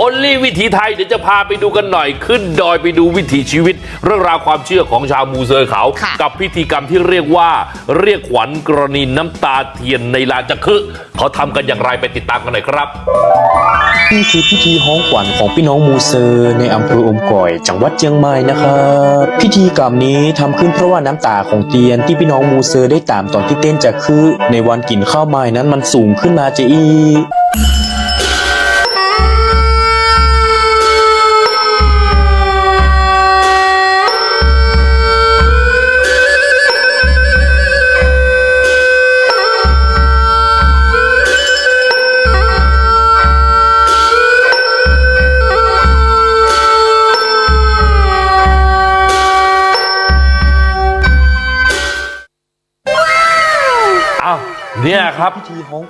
โอลี่วิถีไทยเดี๋ยวจะพาไปดูกันหน่อยขึ้นดอยไปดูวิถีชีวิต เรื่องราวความเชื่อของชาวมูเซอร์เขาค่ะกับพิธีกรรมที่เรียกว่า เรียกขวัญกรณีน้ำตาเทียนในลานจักรึเขาทำกันอย่างไรไปติดตามกันหน่อยครับนี่คือพิธีฮ้องขวัญของพี่น้องมูเซอร์ในอำเภออมก่อย จังหวัดเชียงใหม่นะครับพิธีกรรมนี้ทำขึ้นเพราะว่าน้ำตาของเตียนที่พี่น้องมูเซอร์ได้ตามตอนที่เต้นจะคือในวันกินข้าวไม้นั้นมันสูงขึ้นมาจะอี เนี่ยครับ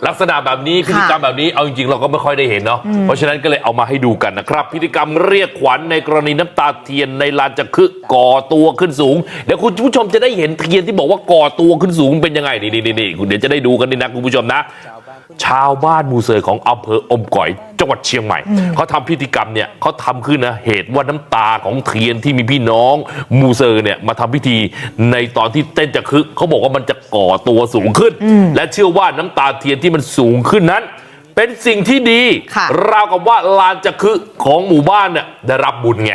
ลักษณะแบบนี้พิธีกรรมแบบนี้เอาจริงๆเราก็ไม่ค่อยได้เห็นเนาะเพราะฉะนั้นก็เลยเอามาให้ดูกันนะครับ พิธีกรรมเรียกขวัญในกรณีน้ำตาเทียนในลานจักรึก่อตัวขึ้นสูงเดี๋ยวคุณผู้ชมจะได้เห็นเทียนที่บอกว่าก่อตัวขึ้นสูงเป็นยังไงนี่นี่นี่คุณเดี๋ยวจะได้ดูกันนี่นะคุณผู้ชมนะ ชาวบ้านมูเซอร์ของอำเภออมก๋อยจังหวัดเชียงใหม่เขาทำพิธีกรรมเนี่ยเขาทำขึ้นนะเหตุว่าน้ำตาของเทียนที่มีพี่น้องมูเซอร์เนี่ยมาทำพิธีในตอนที่เต้นจะคึกเขาบอกว่ามันจะก่อตัวสูงขึ้น และเชื่อว่าน้ำตาเทียนที่มันสูงขึ้นนั้น เป็นสิ่งที่ดีค่ะราวกับว่าลานจะคึของหมู่บ้านเนี่ยได้รับบุญไง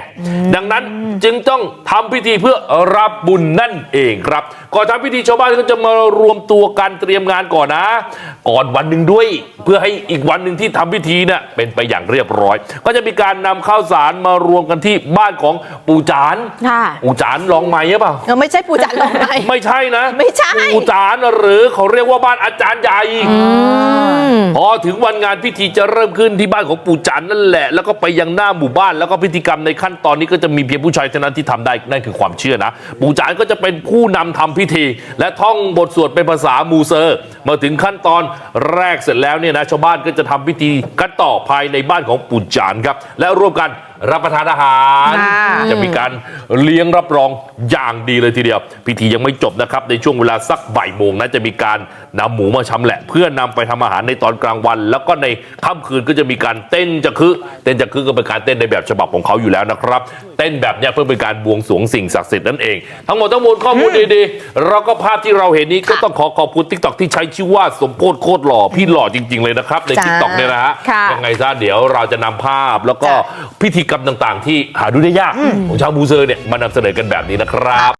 ดังนั้นจึงต้องทำพิธีเพื่อรับบุญนั่นเองครับ ก่อนทำพิธีชาวบ้านก็จะมารวมตัวกันเตรียมงานก่อนนะ ก่อนวันหนึ่งด้วย เพื่อให้อีกวันหนึ่งที่ทำพิธีเนี่ยเป็นไปอย่างเรียบร้อย ก็จะมีการนำข้าวสารมารวมกันที่บ้านของปู่จานค่ะปู่จานลองไหมหรือเปล่าเออไม่ใช่ปู่จันลงไปไม่ใช่นะ ไม่ใช่ปู่จานหรือเขาเรียกว่าบ้านอาจารย์ใหญ่พอถึงวันงานพิธีจะเริ่มขึ้นที่บ้านของปู่จันนั่นแหละ แล้วก็ไปยังหน้าหมู่บ้านแล้วก็พิธีกรรมในขั้นตอนนี้ก็จะมีเพียงผู้ชายเท่านั้นที่ทำได้นั่นคือความเชื่อนะ ปู่จันก็จะเป็นผู้นำทำพิธี และท่องบทสวดเป็นภาษามูเซอร์มาถึงขั้นตอนแรกเสร็จแล้วเนี่ยนะชาวบ้านก็จะทำพิธีกันต่อภายในบ้านของปู่จันครับและร่วมกันรับประทานอาหารค่ะจะมีการเลี้ยงรับรองอย่างดีเลยทีเดียว พิธียังไม่จบนะครับ ในช่วงเวลาสักบ่ายโมงนะจะมีการนำหมูมาชำแหละ เพื่อนำไปทำอาหารในตอนกลางวัน แล้วก็ในค่ำคืนก็จะมีการเต้นจะคือเต้นจะคือก็เป็นการเต้นในแบบฉบับของเขาอยู่แล้วนะครับ เต้นแบบเนี้ยเพื่อเป็นการบวงสรวงสิ่งศักดิ์สิทธิ์นั่นเอง ทั้งหมดทั้งมวลข้อมูลดีๆแล้วก็ภาพที่เราเห็นนี้ก็ต้องขอขอบคุณทิกตอกที่ใช้ชื่อว่าสมโพธโคตรหล่อพี่หล่อจริง ๆเลยนะครับในจ้าทิกตอกเนี่ยนะฮะค่ะยังไงซะเดี๋ยวเราจะนำภาพแล้วก็จ้ะพิธีกรรมต่างๆที่หาดูได้ยากของชาวมูเซอร์เนี่ยมานำเสนอกันแบบนี้นะครับ